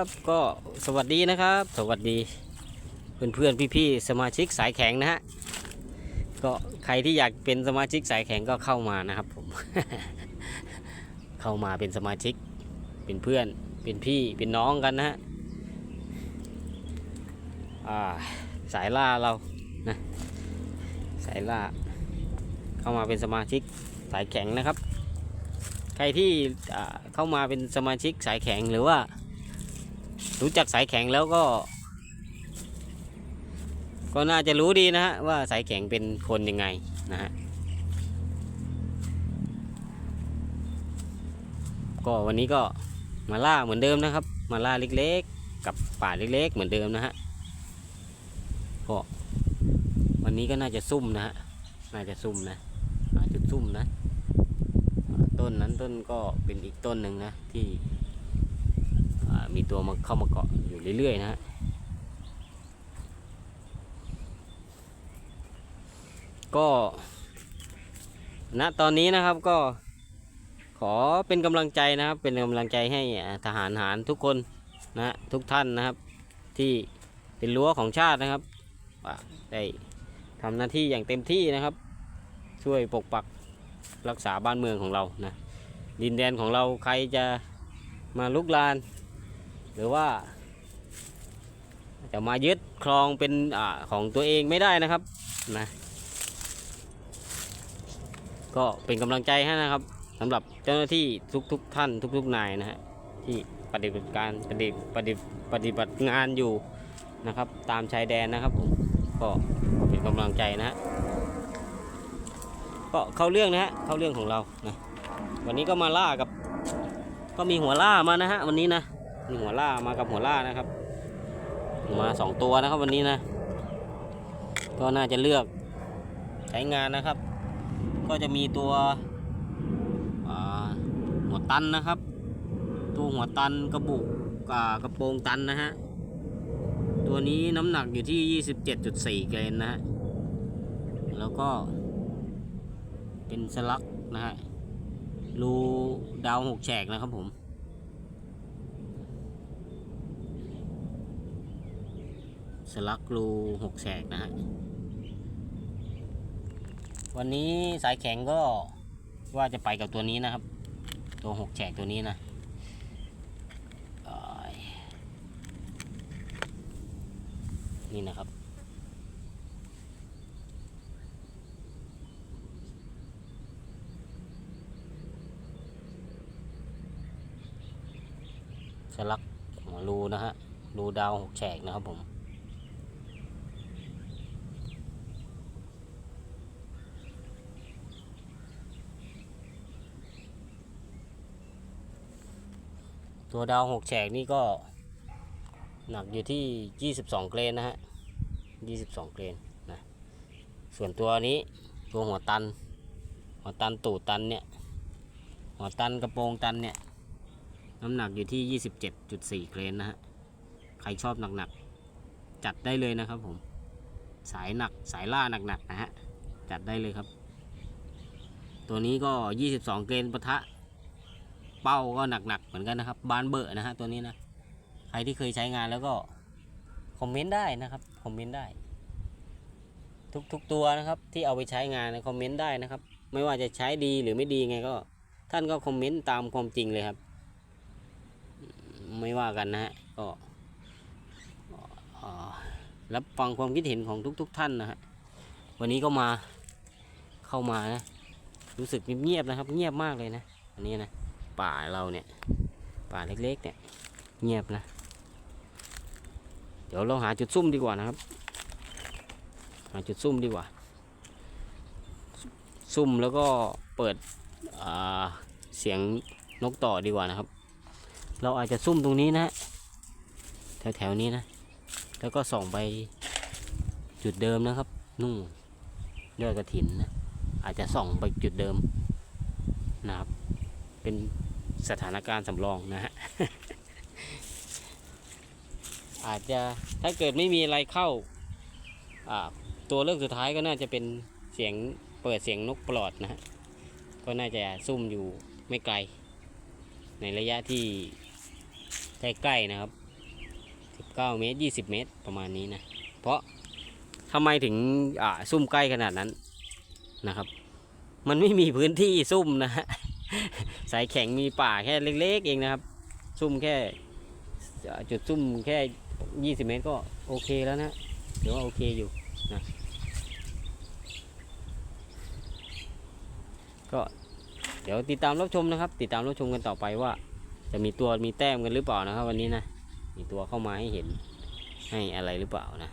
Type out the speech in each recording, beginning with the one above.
ับก็สวัสดีนะครับ สวัสดี เพื่อนเพื่อนๆพี่สมาชิกสายแข็งนะฮะก็ใครที่อยากเป็นสมาชิกสายแข็งก็เข้ามานะครับผม เข้ามาเป็นสมาชิก เป็นเพื่อน เป็นพี่เป็นน้องกันนะฮะสายล่าเรานะสายล่า เข้ามาเป็นสมาชิกสายแข็งนะครับ ใครที่เข้ามาเป็นสมาชิกสายแข็งหรือว่า รู้จักสายแข็งแล้วก็ ก็น่าจะรู้ดีนะฮะว่าสายแข็งเป็นคนยังไงนะฮะก็วันนี้ก็มาล่าเหมือนเดิมนะครับ มาล่าเล็กๆ กับป่าเล็กๆ เหมือนเดิมนะฮะก็วันนี้ก็น่าจะซุ่มนะฮะน่าจะซุ่มนะหาจุดซุ่มนะ ต้นนั้นต้นก็เป็นอีกต้นหนึ่งนะที่ มีตัวมาเข้ามาเกาะอยู่เรื่อยๆนะฮะก็ณตอนนี้นะครับก็ขอเป็นกำลังใจนะครับ เป็นกำลังใจให้ทหารหารทุกคนนะทุกท่านนะครับ ที่เป็นรั้วของชาตินะครับได้ทำหน้าที่อย่างเต็มที่นะครับ ช่วยปกปักรักษาบ้านเมืองของเรานะดินแดนของเราใครจะมาลุกลาน รือว่า จะมายึดครองเป็นอของตัวเองไม่ได้นะครับนะก็เป็นกำลังใจให้นะครับสำหรับเจ้าหน้าที่ทุกๆทท่านทุกๆนายนะฮะที่ปฏิบัติการปฏิปฏิปฏิบัติงานอยู่นะครับ ตามชายแดนนะครับผมก็เป็นกำลังใจนะฮะก็เข้าเรื่องนะฮะเข้าเรื่องของเรานะวันนี้ก็มาล่ากับ ก็มีหัวล่ามานะฮะวันนี้นะ มีหัวล่ามากับหัวล่านะครับ มาสองตัวนะครับวันนี้นะ ก็น่าจะเลือกใช้งานนะครับ ก็จะมีตัวหัวตันนะครับ ตัวหัวตันกระบุกกากระโปรงตันนะฮะตัวนี้น้ำหนักอยู่ที่ 27.4เกรนนะฮะแล้วก็เป็นสลักนะฮะรูดาวหกแฉกนะครับผม สลักรูหกแฉกนะฮะวันนี้สายแข็งก็ว่าจะไปกับตัวนี้นะครับ ตัวหกแฉกตัวนี้นะนี่นะครับ สลักหัวรูนะฮะรูดาวหกแฉกนะครับผม ตัวดาวหกแฉกนี่ก็หนักอยู่ที่ 22 เกรนนะฮะ 22 เกรนนะ ส่วนตัวนี้ตัวหัวตัน หัวตันตูดตันเนี่ย หัวตันกระโปรงตันเนี่ย น้ำหนักอยู่ที่ 27.4 เกรนนะฮะ ใครชอบหนักๆ จัดได้เลยนะครับผม สายหนักสายล่าหนักๆนะฮะ จัดได้เลยครับ ตัวนี้ก็ 22 เกรนปะทะ เป้าก็หนักๆเหมือนกันนะครับ บานเบอร์นะฮะตัวนี้นะ ใครที่เคยใช้งานแล้วก็คอมเมนต์ได้นะครับคอมเมนต์ได้ ทุกๆตัวนะครับ ที่เอาไปใช้งานคอมเมนต์ได้นะครับ ไม่ว่าจะใช้ดีหรือไม่ดีไงก็ ท่านก็คอมเมนต์ตามความจริงเลยครับ ไม่ว่ากันนะฮะก็รับฟังความคิดเห็นของทุก ๆท่านนะฮะวันนี้ก็มาเข้ามานะ รู้สึกเงียบๆนะครับ เงียบมากเลยนะอันนี้นะ ป่าเราเนี่ย ป่าเล็กๆเนี่ย เงียบนะ เดี๋ยวเราหาจุดซุ่มดีกว่านะครับ หาจุดซุ่มดีกว่า ซุ่มแล้วก็เปิดเสียงนกต่อดีกว่านะครับ เราอาจจะซุ่มตรงนี้นะ แถวๆนี้นะ แล้วก็ส่องไปจุดเดิมนะครับ นู่นยอดกระถินนะอาจจะส่องไปจุดเดิมนะครับ เป็น สถานการณ์สำรองนะฮะ อาจจะถ้าเกิดไม่มีอะไรเข้า ตัวเลือกสุดท้ายก็น่าจะเป็นเสียงเปิดเสียงนกปลอดนะฮะ ก็น่าจะซุ่มอยู่ไม่ไกล ในระยะที่ใกล้ๆนะครับ 19 เมตร 20 เมตรประมาณนี้นะ เพราะทำไมถึงซุ่มใกล้ขนาดนั้นนะครับ มันไม่มีพื้นที่ซุ่มนะฮะ สายแข็งมีป่าแค่เล็ก ๆ เองนะครับ ซุ่มแค่จุดซุ่มแค่ 20 เมตรก็โอเคแล้วนะถือว่าโอเคอยู่นะก็เดี๋ยวติดตามรับชมนะครับ ติดตามรับชมกันต่อไปว่า จะมีตัวมีแต้มกันหรือเปล่านะครับ วันนี้นะมีตัวเข้ามาให้เห็นให้อะไรหรือเปล่านะ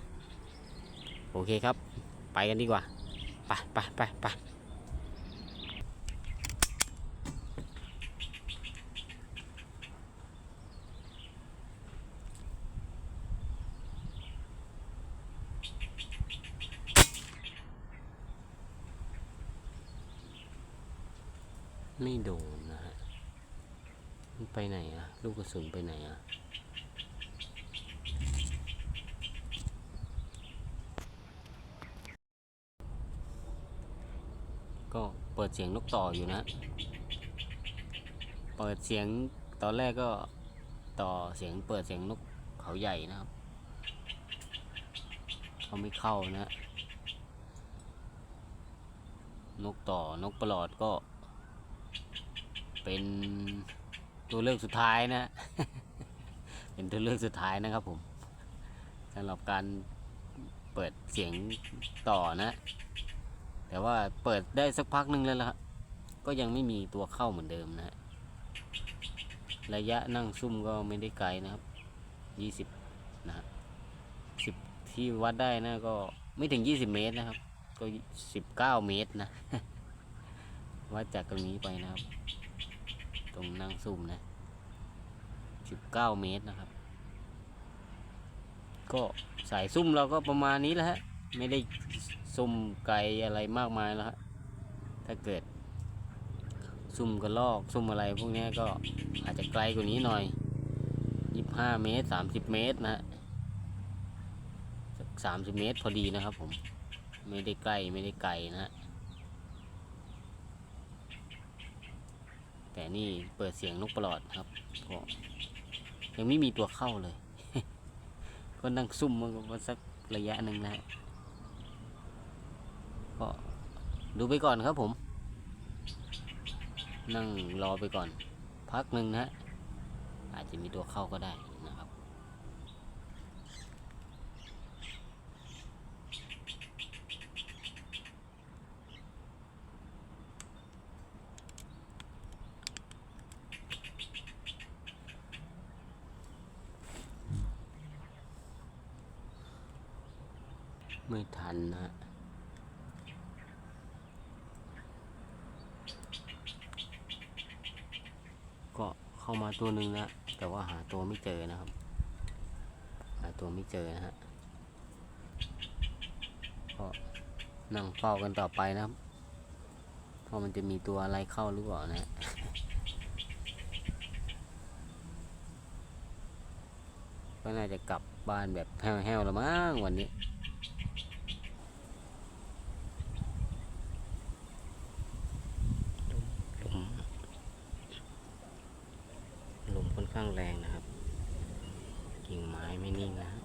โอเคครับ ไปกันดีกว่า ไปไปไปไป ไม่โดนนะฮะ มันไปไหนอะลูกกระสุนไปไหนอะก็เปิดเสียงนกต่ออยู่นะ เปิดเสียงตอนแรกก็ต่อเสียงเปิดเสียงนกเขาใหญ่นะครับเขาไม่เข้านะ นกต่อนกประหลอดก็ เป็นตัวเลือกสุดท้ายนะ เป็นตัวเลือกสุดท้ายนะครับผมสำหรับการเปิดเสียงต่อนะ แต่ว่าเปิดได้สักพักหนึ่งแล้วละครับก็ยังไม่มีตัวเข้าเหมือนเดิมนะ ระยะนั่งซุ่มก็ไม่ได้ไกลนะครับยี่สิบนะฮะสิบที่วัดได้นะก็ไม่ถึงยี่สิบเมตรนะครับ ก็สิบเก้าเมตรนะวัดจากตรงนี้ไปนะครับ ตรงนั่งซุ่มนะสิบเก้าเมตรนะครับ ก็สายซุ่มเราก็ประมาณนี้แหละฮะ ไม่ได้ซุ่มไกลอะไรมากมายแล้วฮะ ถ้าเกิด ซุ่มกระลอกซุ่มอะไรพวกนี้ก็อาจจะไกลกว่านี้หน่อยยี่ห้าเมตรสามสิบเมตรนะฮะสามสิบเมตรพอดีนะครับผม ไม่ได้ใกล้ไม่ได้ไกลนะฮะ แต่นี่เปิดเสียงนกประหลอดครับก็ยังไม่มีตัวเข้าเลย ก็นั่งซุ่มมันสักระยะหนึ่งนะก็ดูไปก่อนครับผม นั่งรอไปก่อน พักหนึ่งนะอาจจะมีตัวเข้าก็ได้นะครับ ไม่ทันนะ ก็เข้ามาตัวหนึ่งนะ แต่ว่าหาตัวไม่เจอนะครับ หาตัวไม่เจอนะฮะก็นั่งเฝ้ากันต่อไปนะครับเพราะมันจะมีตัวอะไรเข้าหรือเปล่านะก็น่าจะกลับบ้านแบบแห้วๆแล้วมั้งวันนี้ ลมลมค่อนข้างแรงนะครับ กิ่งไม้ไม่นิ่งนะฮะ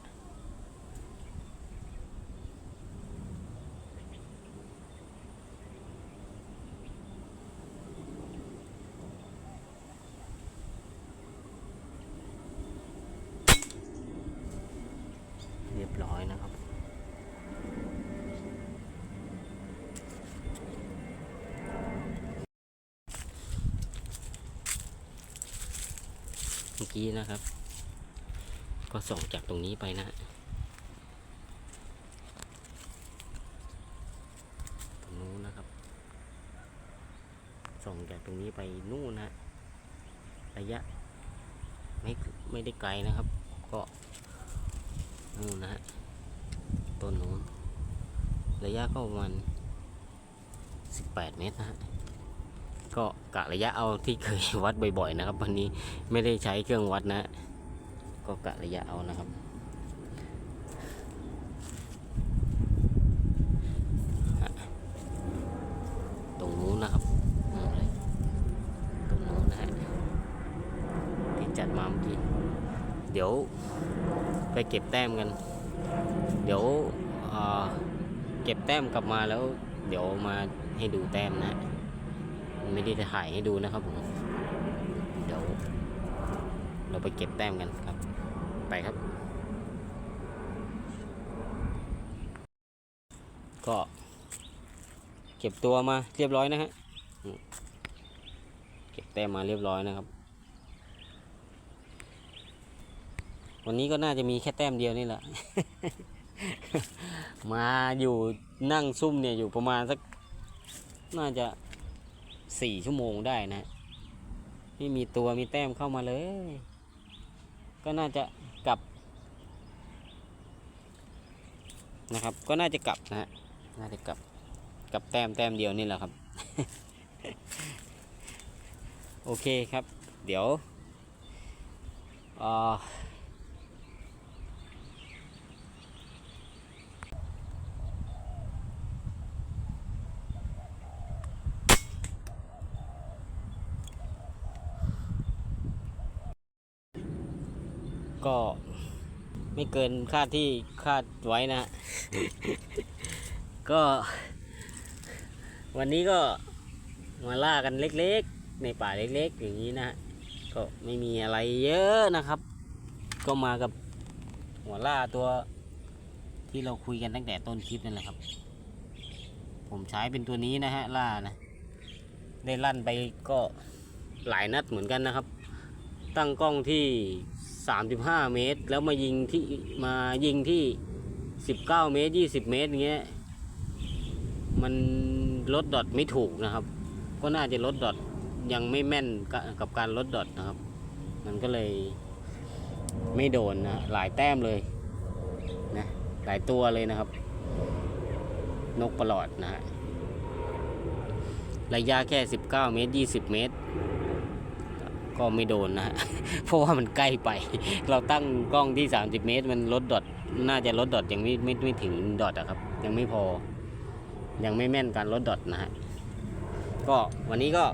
เรีย บร้อยนะครับ เมื่อกี้นะครับ ก็ส่องจากตรงนี้ไปนะตรงนู้นนะครับ ส่องจากตรงนี้ไปนู่นนะระยะไม่ไม่ได้ไกลนะครับ ก็ นู่นนะฮะต้นนู้นระยะก็ประมาณ18 เมตรนะฮะก็กะระยะเอาที่เคยวัดบ่อยๆนะครับ วันนี้ไม่ได้ใช้เครื่องวัดนะ ก็กะระยะเอานะครับ ตรงนู้นนะครับนู่นเลยตรงนู้นนะฮะที่จัดมาเมื่อกี้ เดี๋ยว ไปเก็บแต้มกัน เดี๋ยวเก็บแต้มกลับมาแล้ว เดี๋ยวมาให้ดูแต้มนะ ไม่ได้ถ่ายให้ดูนะครับผมเดี๋ยว เราไปเก็บแต้มกันครับ ไปครับ ก็เก็บตัวมาเรียบร้อยนะฮะ เก็บแต้มมาเรียบร้อยนะครับ วันนี้ก็น่าจะมีแค่แต้มเดียวนี่แหละ มาอยู่นั่งซุ่มเนี่ยอยู่ประมาณสักน่าจะสี่ชั่วโมงได้นะไม่มีตัวมีแต้มเข้ามาเลย ก็น่าจะกลับนะครับ ก็น่าจะกลับนะฮะน่าจะกลับกลับแต้มแต้มเดียวนี่แหละครับ โอเคครับ เดี๋ยวอ่อ ก็ไม่เกินคาดที่คาดไว้นะ ก็ วันนี้ก็มาล่ากันเล็กๆ ในป่าเล็กๆ อย่างนี้นะฮะก็ไม่มีอะไรเยอะนะครับ ก็มากับหัวล่าตัวที่เราคุยกันตั้งแต่ต้นคลิปนั่นแหละครับ ผมใช้เป็นตัวนี้นะฮะล่านะได้ลั่นไปก็หลายนัดเหมือนกันนะครับ ตั้งกล้องที่ 35 เมตร แล้วมายิงที่มายิงที่ 19 เมตร 20 เมตรอย่างเงี้ยมันลดดอทไม่ถูกนะครับ ก็น่าจะลดดอทยังไม่แม่นก,กับการลดดอทนะครับ มันก็เลยไม่โดนนะหลายแต้มเลยนะหลายตัวเลยนะครับ นกประหลอดนะฮะระยะแค่ 19 เมตร 20 เมตร ก็ไม่โดนนะ เพราะว่ามันใกล้ไป เราตั้งกล้องที่ 30 เมตร มันลดดอทน่าจะลดดอทยังไม่ไม่ไม่ถึงดอทอะครับ ยังไม่พอ ยังไม่แม่นการลดดอทนะฮะก็วันนี้ก็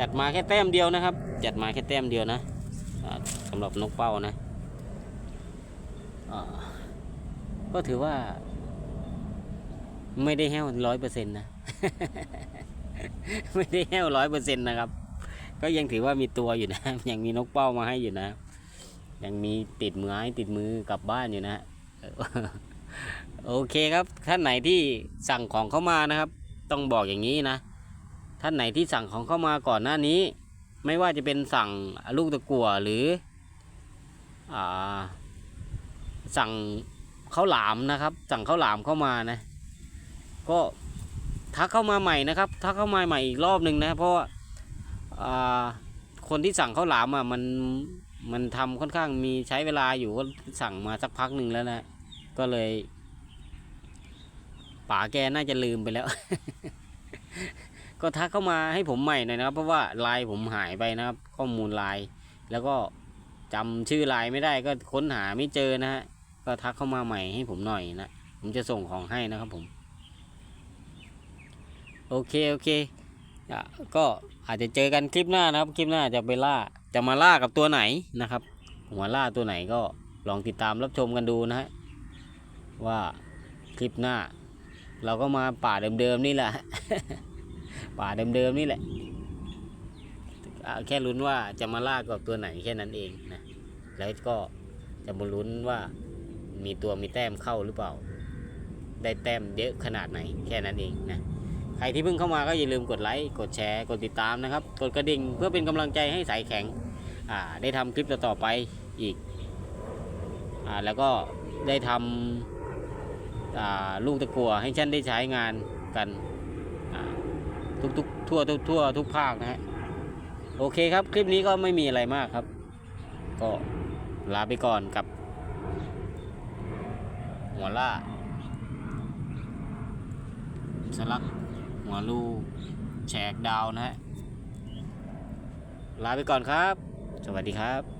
จัดมาแค่แต้มเดียวนะครับ จัดมาแค่แต้มเดียวนะอ่าสำหรับนกเป้านะก็ถือว่า ไม่ได้แห้วร้อยเปอร์เซ็นต์นะ ไม่ได้แห้วร้อยเปอร์เซ็นต์นะครับ ก็ยังถือว่ามีตัวอยู่นะ ยังมีนกเป้ามาให้อยู่นะ ยังมีติดมือไม้ติดมือกลับบ้านอยู่นะโอเคครับท่านไหนที่สั่งของเข้ามานะครับ ต้องบอกอย่างนี้นะ ท่านไหนที่สั่งของเข้ามาก่อนหน้านี้ ไม่ว่าจะเป็นสั่งลูกตะกั่วหรืออสั่งข้าวหลามนะครับ สั่งข้าวหลามเข้ามานะ ก็ทักเข้ามาใหม่นะครับทักเข้ามาใหม่อีกรอบหนึ่งนะ เพราะว่า คนที่สั่งข้าวหลามอะมันมันทำค่อนข้างมีใช้เวลาอยู่ก็สั่งมาสักพักหนึ่งแล้วนะก็เลยป๋าแกน่าจะลืมไปแล้ว ก็ทักเข้ามาให้ผมใหม่หน่อยนะครับ เพราะว่าไลน์ผมหายไปนะครับ ข้อมูลไลน์แล้วก็จำชื่อไลน์ไม่ได้ก็ค้นหาไม่เจอนะฮะก็ทักเข้ามาใหม่ให้ผมหน่อยนะผมจะส่งของให้นะครับผม โอเค โอเค ก็อาจจะเจอกันคลิปหน้านะครับ คลิปหน้าจะไปล่าจะมาล่ากับตัวไหนนะครับ หัวล่าตัวไหนก็ลองติดตามรับชมกันดูนะฮะว่าคลิปหน้า เราก็มาป่าเดิมๆนี่แหละ ป่าเดิมๆนี่แหละแค่ลุ้นว่าจะมาล่ากับตัวไหนแค่นั้นเองนะแล้วก็จะมาลุ้นว่ามีตัวมีแต้มเข้าหรือเปล่า ได้แต้มเยอะขนาดไหนแค่นั้นเองนะ ใครที่เพิ่งเข้ามาก็อย่าลืมกดไลค์กดแชร์กดติดตามนะครับ กดกระดิ่งเพื่อเป็นกำลังใจให้สายแข็งได้ทำคลิปต่อๆไปอีกอแล้วก็ได้ทำลูกตะกัวให้ฉันได้ใช้งานกันทุกๆทั่วทุกทั่วทุกภาคนะฮะโอเคครับ คลิปนี้ก็ไม่มีอะไรมากครับ ก็ลาไปก่อนกับ หัวล่าสลัก หัวลูกแฉกดาวนะฮะลาไปก่อนครับ สวัสดีครับ